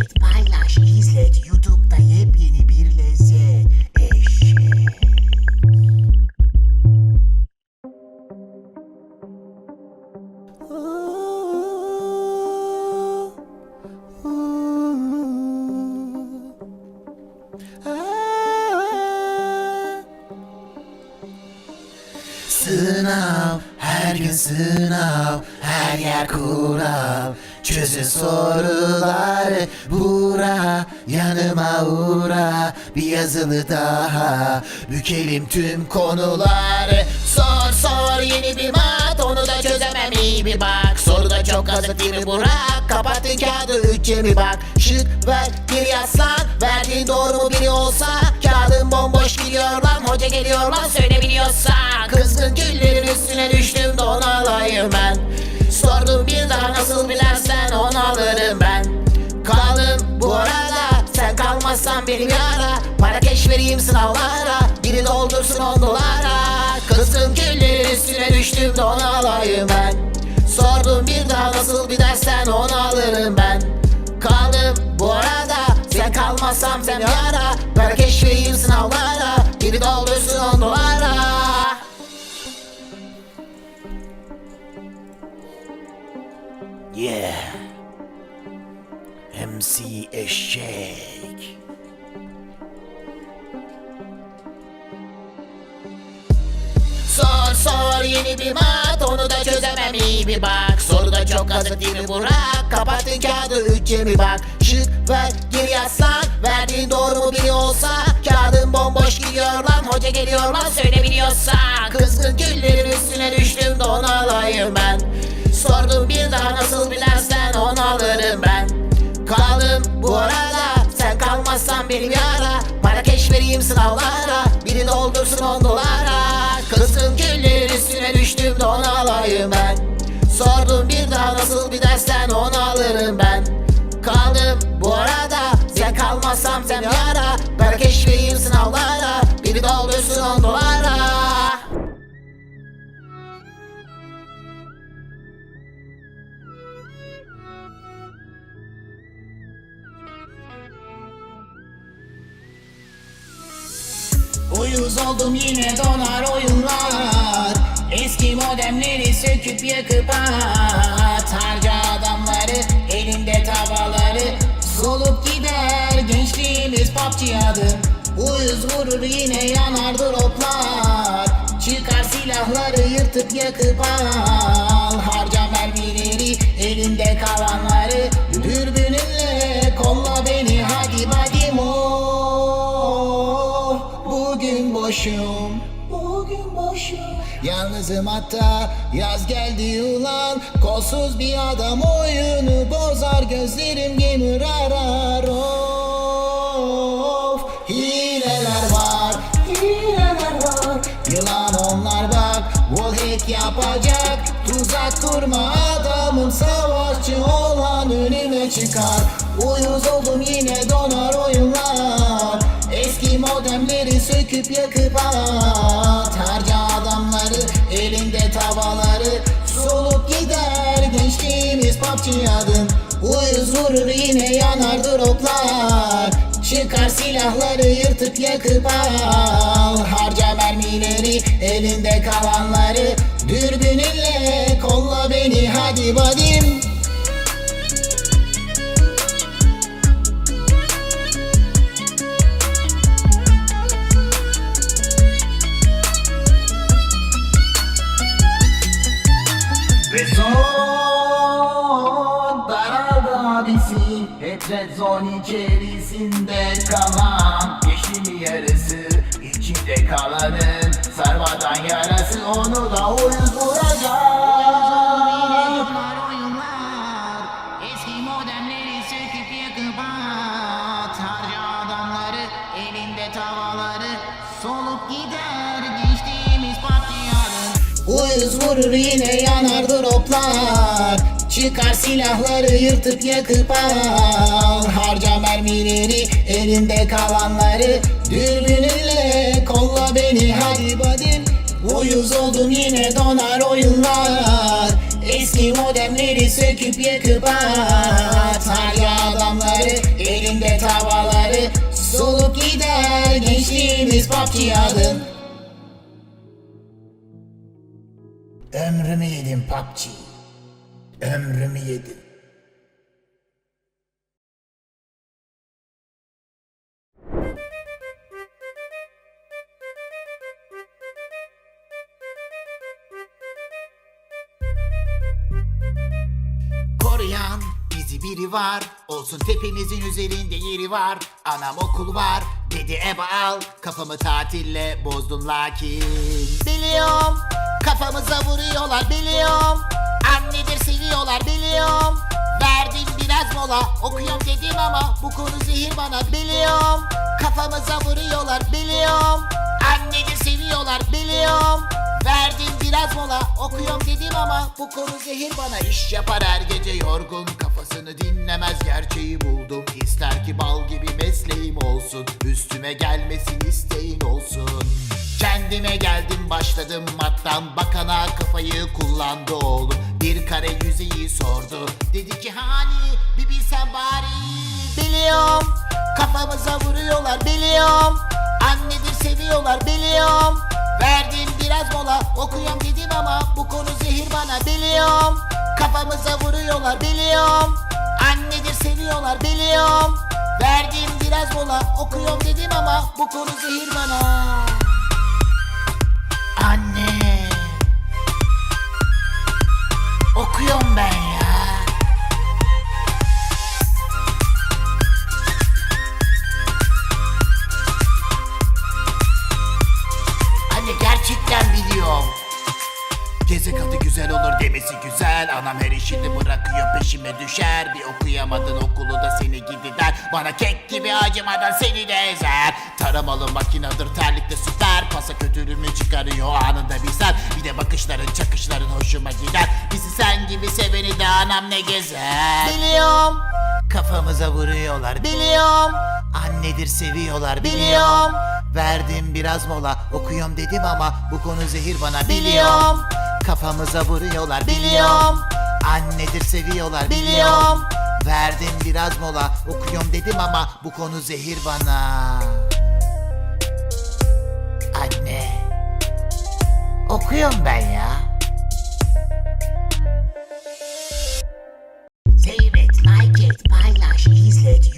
et, paylaş, izlet. YouTube'da yepyeni bir lezzet. Sınav, her gün sınav, her yer kural. Çözün soruları, bura, yanıma uğra. Bir yazılı daha, bükelim tüm konuları. Sor sor yeni bir mat, onu da çözemem iyi bir bak. Soruda çok kazık değil mi Burak? Kapattın kağıdı üçe bir bak. Şık ver, bir yazsan, verdiğin doğru mu biri olsa. Kağıdın bomboş gidiyor lan, hoca geliyor lan söyle bilersen onu alırım ben. Kaldım bu arada, sen kalmazsan beni bir ara. Para keş vereyim sınavlara, biri doldursun on dolara. Kızgın güllerin üstüne düştüm de onu alayım ben. Sordum bir daha nasıl bir dersen onu alırım ben Kaldım bu arada sen kalmazsam sen yara Para keşfeyim sınavlara Biri doldursun on dolara MC Eşek. Sor sor yeni bir mat onu da çözemem iyi bir bak. Soruda çok kazık değil mi Burak? Kapattın kağıdı üçe mi bak. Şık ver geri yazsan Verdiğin doğru mu biri olsa? Kağıdın bomboş gidiyor lan Hoca geliyor lan söyle biliyorsa Kızgın güllerin üstüne düştüm de onu alayım ben. Sordum bir daha nasıl bilersen onu alırım ben bu arada sen kalmazsan beni bir ara Para keş vereyim sınavlara. Biri doldursun on dolara. Kızgın güllerin üstüne düştüm de onu alayım ben. Sordum bir daha nasıl bir dersen onu alırım ben. Kaldım bu arada. Sen kalmazsam sen Uyuz oldum yine donar oyunlar. Eski modemleri söküp yakıp at. Harca adamları elinde tavalari Solup gider gençliğimiz PUBG adı Uyuz vurur yine yanar droplar. Çıkar silahları yırtıp yakıp al. Harca mermileri elinde kalanları boşum Bugün boşum. Yalnızım hatta yaz geldi ulan. Kolsuz bir adam oyunu bozar Gözlerim gamer arar of Hileler var. Hileler var. Yılan onlar bak Wallhack yapacak. Tuzak kurma adamım Savaşçı olan önüme çıkar. Uyuz oldum yine donar söküp yakıp at. Adamları elinde tavalari Solup gider gençliğimiz PUBG adın. Uyuz vurur yine yanar droplar. Çıkar silahları yırtıp yakıp al. Harca mermileri elinde kalanları. Dürbününle kolla beni hadi badim zone içerisinde kalan Yeşil yarısı içinde kalanın Sarmadan yarası onu da uyuz vuracak Eski modemleri söküp yakıp at adamları elinde tavalari Solup gider gençliğimiz patlayanın Uyuz vurur yine yanar droplar Çıkar silahları yırtıp yakıp al. Harca mermileri elinde kalanları. Dürbününle kolla beni hadi badim Uyuz oldum yine donar oyunlar. Eski modemleri söküp yakıp at. Hala adamları elinde tavaları. Solup gider gençliğimiz PUBG adın. Ömrümü yedim PUBG. Ömrümü yedim Koruyan bizi biri var. Olsun tepemizin üzerinde yeri var. Anam okul var. Dedi eba al. Kafamı tatille bozdun lakin. Biliyorum. Kafamıza vuruyorlar biliyorum Annedir seviyorlar biliyorum. Verdim biraz mola okuyorum dedim ama Bu konu zehir bana biliyorum. Kafamıza vuruyorlar biliyorum. Annedir seviyorlar biliyorum. Verdim biraz mola okuyorum dedim ama Bu konu zehir bana. İş yapar her gece yorgun Kafasını dinlemez. Gerçeği buldum İster ki bal gibi mesleğim olsun. Üstüme gelmesin isteğin olsun Kendime geldim başladım mattan. Bakana kafayı kullandı oğlum. Bir kare yüzeyi sordu. Dedi ki hani bir bilsen bari. Biliyorum. Kafamıza vuruyorlar biliyorum. Annedir seviyorlar biliyorum. Verdim biraz mola okuyorum dedim ama Bu konu zehir bana. Biliyorum. Kafamıza vuruyorlar biliyorum. Annedir seviyorlar biliyorum. Verdim biraz mola okuyorum dedim ama Bu konu zehir bana Anne demesi güzel. Anam her işini bırakıyor peşime düşer. Bir okuyamadın okulu da seni gidi der Bana kek gibi acımadan seni de ezer. Taramalı makinedir terlikte süper. Pasa kötülüğümü çıkarıyor anında bir sen Bir de bakışların çakışların hoşuma gider. Bizi sen gibi seveni de anam ne gezer? Biliyorum. Kafamıza vuruyorlar. Biliyorum. Annedir seviyorlar. Biliyorum. Verdim biraz mola. Okuyorum dedim ama Bu konu zehir bana. Biliyorum Kafamıza vuruyorlar biliyorum. Annedir seviyorlar biliyorum. Verdim biraz mola okuyorum dedim ama Bu konu zehir bana. Anne Okuyorum ben ya. Seyret, like et, paylaş, izlet,